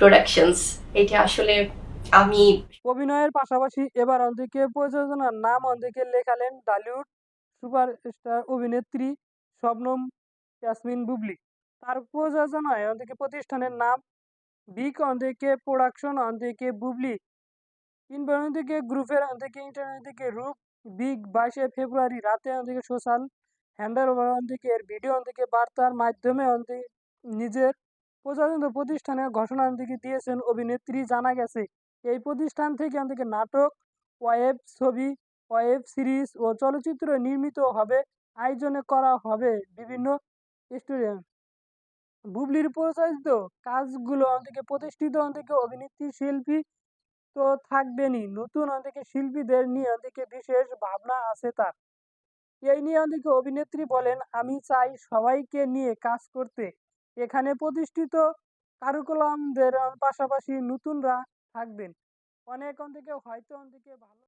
Productions এটা আসলে আমি অভিনয়ের পাশাপাশি এবার অন্তিকে প্রযোজনার নাম অন্তিকে লেখালেন টলিউড সুপারস্টার অভিনেত্রী শবনম ইয়াসমিন বুবলি। তার প্রযোজনায় অন্তিকে প্রতিষ্ঠানের নাম বিগ অন্তিকে প্রোডাকশন অন্তিকে বুবলি অন্তিকে গ্রুপের অন্তিকে ইন্টারনেট থেকে রূপ, বিগ বাইশে ফেব্রুয়ারি রাতে অন্তিকে সোশ্যাল হ্যান্ডেল অন্তিকে এর ভিডিও অন্তিকে বার্তার মাধ্যমে অন্তিকে নিজের প্রযোজিত প্রতিষ্ঠানের ঘোষণা অন্তিকে দিয়েছেন অভিনেত্রী জানা গেছে। এই প্রতিষ্ঠান থেকে অন্তিকে নাটক, ওয়েব ছবি, ওয়েব সিরিজ ও চলচ্চিত্র নির্মিত হবে, আয়োজনে করা হবে বিভিন্ন স্টুডিও। বুবলির পরিচালিত কাজগুলো অন্তিকে প্রতিষ্ঠিত অন্তিকে অভিনেত্রী শিল্পী তো থাকবেনই। নতুন অন্তিকে শিল্পীদের নিয়ে অন্তিকে বিশেষ ভাবনা আছে তার। এই নিয়ে অন্তিকে অভিনেত্রী বলেন, আমি চাই সবাইকে নিয়ে কাজ করতে। এখানে প্রতিষ্ঠিত কারুকুলামদের পাশাপাশি নতুনরা থাকবেন। অনেক অন্তিকে হয়তো অন্তিকে ভালো